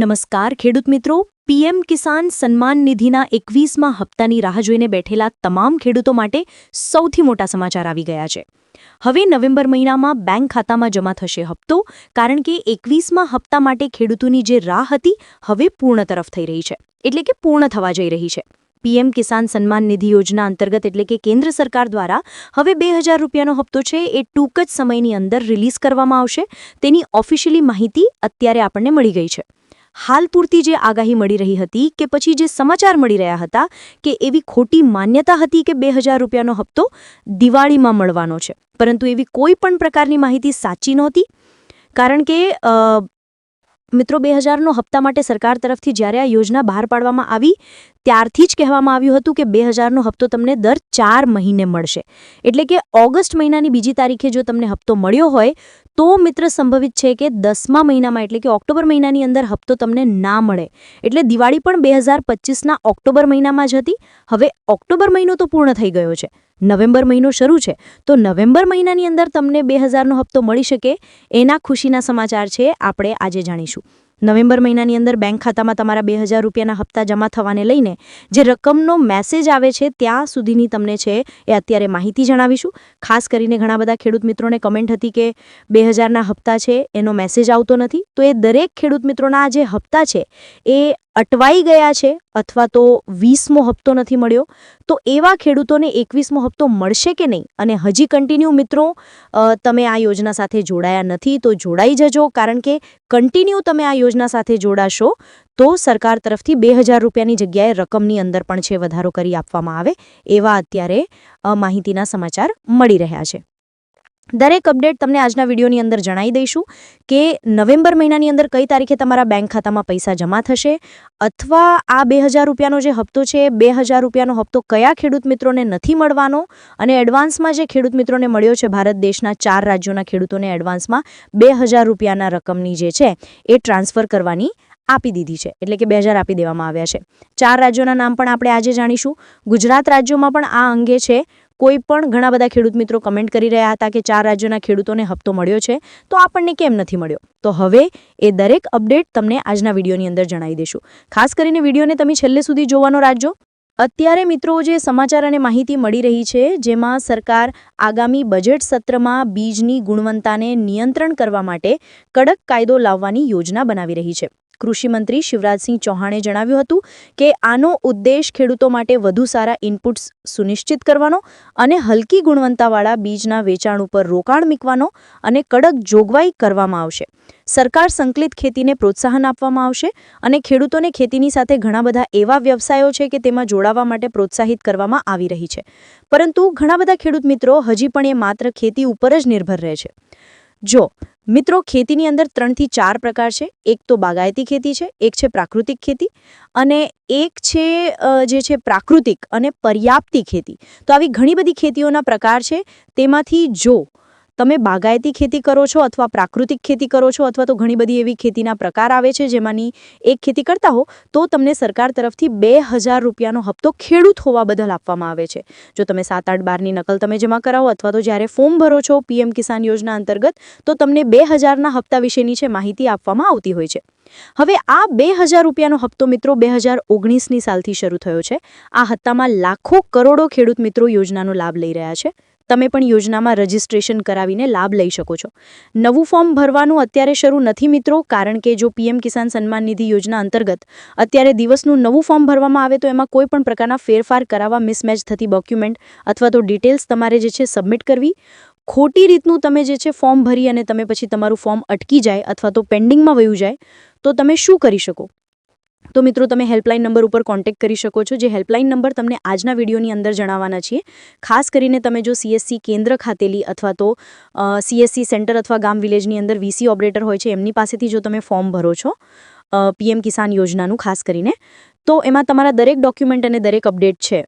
નમસ્કાર ખેડૂત મિત્રો. પીએમ કિસાન સન્માન નિધિના એકવીસમાં હપ્તાની રાહ જોઈને બેઠેલા તમામ ખેડૂતો માટે સૌથી મોટા સમાચાર આવી ગયા છે. હવે નવેમ્બર મહિનામાં બેંક ખાતામાં જમા થશે હપ્તો, કારણ કે એકવીસમાં હપ્તા માટે ખેડૂતોની જે રાહ હતી, હવે પૂર્ણ તરફ થઈ રહી છે. એટલે કે પૂર્ણ થવા જઈ રહી છે. પીએમ કિસાન સન્માન નિધિ યોજના અંતર્ગત એટલે કે કેન્દ્ર સરકાર દ્વારા હવે બે હજાર રૂપિયાનો હપ્તો છે, એ ટૂંક જ સમયની અંદર રિલીઝ કરવામાં આવશે. તેની ઓફિશિયલી માહિતી અત્યારે આપણને મળી ગઈ છે. હાલ પૂરતી જે આગાહી મળી રહી હતી કે પછી જે સમાચાર મળી રહ્યા હતા કે એવી ખોટી માન્યતા હતી કે બે હજાર રૂપિયાનો હપ્તો દિવાળીમાં મળવાનો છે. પરંતુ એવી કોઈ પણ પ્રકારની માહિતી સાચી નહોતી. કારણ કે મિત્રો, બે હજારનો હપ્તા માટે સરકાર તરફથી જ્યારે આ યોજના બહાર પાડવામાં આવી ત્યારથી જ કહેવામાં આવ્યું હતું કે બે હજારનો હપ્તો તમને દર ચાર મહિને મળશે. એટલે કે ઓગસ્ટ મહિનાની બીજી તારીખે જો તમને હપ્તો મળ્યો હોય, તો મિત્ર સંભવિત છે કે દસમા મહિનામાં એટલે કે ઓક્ટોબર મહિનાની અંદર હપ્તો તમને ના મળે. એટલે દિવાળી પણ બે હજાર પચીસના ઓક્ટોબર મહિનામાં જ હતી. હવે ઓક્ટોબર મહિનો તો પૂર્ણ થઈ ગયો છે. નવેમ્બર મહિનો શરૂ છે. તો નવેમ્બર મહિનાની અંદર તમને બે હજારનો હપ્તો મળી શકે. એના ખુશીના સમાચાર છે, આપણે આજે જાણીશું. નવેમ્બર મહિનાની અંદર બેંક ખાતામાં તમારા બે હજાર રૂપિયાના હપ્તા જમા થવાને લઈને જે રકમનો મેસેજ આવે છે, ત્યાં સુધીની તમને છે એ અત્યારે માહિતી જણાવીશું. ખાસ કરીને ઘણા બધા ખેડૂત મિત્રોને કમેન્ટ હતી કે બે હજારના હપ્તા છે, એનો મેસેજ આવતો નથી. તો એ દરેક ખેડૂત મિત્રોના જે હપ્તા છે, એ અટવાઈ ગયા છે અથવા તો વીસમો હપ્તો નથી મળ્યો, તો એવા ખેડૂતોને એકવીસમો હપ્તો મળશે કે નહીં? અને હજી કન્ટિન્યુ મિત્રો તમે આ યોજના સાથે જોડાયા નથી, તો જોડાઈ જજો, કારણ કે કન્ટિન્યુ તમે આ યોજના સાથે જોડાશો, તો સરકાર તરફથી બે હજાર રૂપિયાની જગ્યાએ રકમની અંદર પણ છે વધારો કરી આપવામાં આવે, એવા અત્યારે માહિતીના સમાચાર મળી રહ્યા છે. દરેક અપડેટ તમને આજના વિડીયોની અંદર જણાવી દઈશું કે નવેમ્બર મહિનાની અંદર કઈ તારીખે તમારા બેંક ખાતામાં પૈસા જમા થશે અથવા આ બે હજાર રૂપિયાનો જે હપ્તો છે, બે હજાર રૂપિયાનો હપ્તો કયા ખેડૂત મિત્રોને નથી મળવાનો અને એડવાન્સમાં જે ખેડૂત મિત્રોને મળ્યો છે, ભારત દેશના ચાર રાજ્યોના ખેડૂતોને એડવાન્સમાં બે હજાર રૂપિયાના રકમની જે છે, એ ટ્રાન્સફર કરવાની આપી દીધી છે. એટલે કે બે હજાર આપી દેવામાં આવ્યા છે. ચાર રાજ્યોના નામ પણ આપણે આજે જાણીશું. ગુજરાત રાજ્યોમાં પણ આ અંગે છે કોઈ પણ ઘણા બધા ખેડૂત મિત્રો કમેન્ટ કરી રહ્યા હતા કે ચાર રાજ્યોના ખેડૂતોને હપ્તો મળ્યો છે, તો આપણને કેમ નથી મળ્યો? તો હવે એ દરેક અપડેટ તમને આજના વિડીયોની અંદર જણાવી દઈશું. ખાસ કરીને વિડીયોને તમે છેલ્લે સુધી જોવાનો રાખજો. અત્યારે મિત્રો જે સમાચાર અને માહિતી મળી રહી છે, જેમાં સરકાર આગામી બજેટ સત્રમાં બીજની ગુણવત્તાને નિયંત્રણ કરવા માટે કડક કાયદો લાવવાની યોજના બનાવી રહી છે. કૃષિમંત્રી શિવરાજસિંહ ચૌહાણે જણાવ્યું હતું કે આનો ઉદ્દેશ ખેડૂતો માટે વધુ સારા ઇનપુટ્સ સુનિશ્ચિત કરવાનો અને હલકી ગુણવત્તાવાળા બીજના વેચાણ ઉપર રોકાણ મૂકવાનો અને કડક જોગવાઈ કરવામાં આવશે. સરકાર સંકલિત ખેતીને પ્રોત્સાહન આપવામાં આવશે અને ખેડૂતોને ખેતીની સાથે ઘણા બધા એવા વ્યવસાયો છે કે તેમાં જોડાવા માટે પ્રોત્સાહિત કરવામાં આવી રહી છે. પરંતુ ઘણા બધા ખેડૂત મિત્રો હજી પણ એ માત્ર ખેતી ઉપર જ નિર્ભર રહે છે. જો, મિત્રો, ખેતીની અંદર ત્રણથી ચાર પ્રકાર છે. એક તો બાગાયતી ખેતી છે, એક છે પ્રાકૃતિક ખેતી અને એક છે જે છે પ્રાકૃતિક અને પર્યાપ્તી ખેતી. તો આવી ઘણી બધી ખેતીઓના પ્રકાર છે. તેમાંથી જો તમે બાગાયતી ખેતી કરો છો અથવા પ્રાકૃતિક ખેતી કરો છો અથવા તો ઘણી બધી એવી ખેતીના પ્રકાર આવે છે જેમાંની એક ખેતી કરતા હો, તો તમને સરકાર તરફથી બે હજાર રૂપિયાનો હપ્તો ખેડૂત હોવા બદલ આપવામાં આવે છે. જો તમે સાત આઠ બારની નકલ તમે જમા કરાવો અથવા તો જ્યારે ફોર્મ ભરો છો પીએમ કિસાન યોજના અંતર્ગત, તો તમને બે હજારના હપ્તા વિશેની છે માહિતી આપવામાં આવતી હોય છે. હવે આ બે હજાર રૂપિયાનો હપ્તો મિત્રો બે હજાર ઓગણીસની સાલથી શરૂ થયો છે. આ હપ્તામાં લાખો કરોડો ખેડૂત મિત્રો યોજનાનો લાભ લઈ રહ્યા છે. તમે પણ યોજનામાં રજીસ્ટ્રેશન કરાવીને લાભ લઈ શકો છો. નવું ફોર્મ ભરવાનું અત્યારે શરૂ નથી મિત્રો, કારણ કે જો પીએમ કિસાન સન્માન નિધિ યોજના અંતર્ગત અત્યારે દિવસનું નવું ફોર્મ ભરવામાં આવે તો એમાં કોઈ પણ પ્રકારના ફેરફાર કરાવવા મિસમેચ થતી ડોક્યુમેન્ટ અથવા તો ડિટેલ્સ તમારે જે છે સબમિટ કરવી. ખોટી રીતનું તમે જે છે ફોર્મ ભરી અને તમે પછી તમારું ફોર્મ અટકી જાય અથવા તો પેન્ડિંગમાં વયું જાય, તો તમે શું કરી શકો? તો મિત્રો તમે હેલ્પલાઇન નંબર ઉપર કોન્ટેક્ટ કરી શકો છો. જે હેલ્પલાઇન નંબર તમને આજના વિડીયોની અંદર જણાવવાના છીએ. ખાસ કરીને તમે જો સીએસસી કેન્દ્ર ખાતેલી અથવા તો સીએસસી સેન્ટર અથવા ગામ વિલેજની અંદર વીસી ઓપરેટર હોય છે, એમની પાસેથી જો તમે ફોર્મ ભરો છો. પીએમ કિસાન યોજનાનું ખાસ કરીને. તો એમાં તમારા દરેક ડોક્યુમેન્ટ અને દરેક અપડેટ છે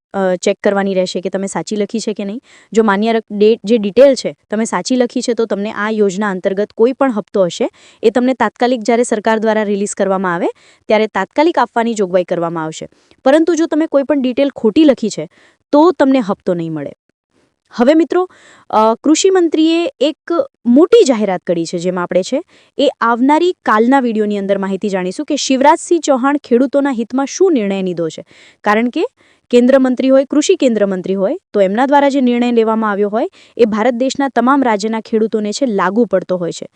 ચેક કરવાની રહેશે કે તમે સાચી લખી છે કે નહીં. જો માન્ય ડેટ જે ડિટેલ છે, તમે સાચી લખી છે, તો તમને આ યોજના અંતર્ગત કોઈ પણ હપ્તો હશે, એ તમને તાત્કાલિક જ્યારે સરકાર દ્વારા રિલીઝ કરવામાં આવે, ત્યારે તાત્કાલિક આપવાની જોગવાઈ કરવામાં આવશે. પરંતુ જો તમે કોઈ પણ ડિટેલ ખોટી લખી છે, તો તમને હપ્તો નહીં મળે. હવે મિત્રો કૃષિ મંત્રીએ એક મોટી જાહેરાત કરી છે જેમાં આપણે છે, એ આવનારી કાલના વિડીયોની અંદર માહિતી જાણીશું કે શિવરાજસિંહ ચૌહાણ ખેડૂતોના હિતમાં શું નિર્ણય લીધો છે. કારણ કે કેન્દ્ર મંત્રી હોય, કૃષિ કેન્દ્ર મંત્રી હોય, તો એમના દ્વારા જે નિર્ણય લેવામાં આવ્યો હોય, એ ભારત દેશના તમામ રાજ્યના ખેડૂતોને છે લાગુ પડતો હોય છે.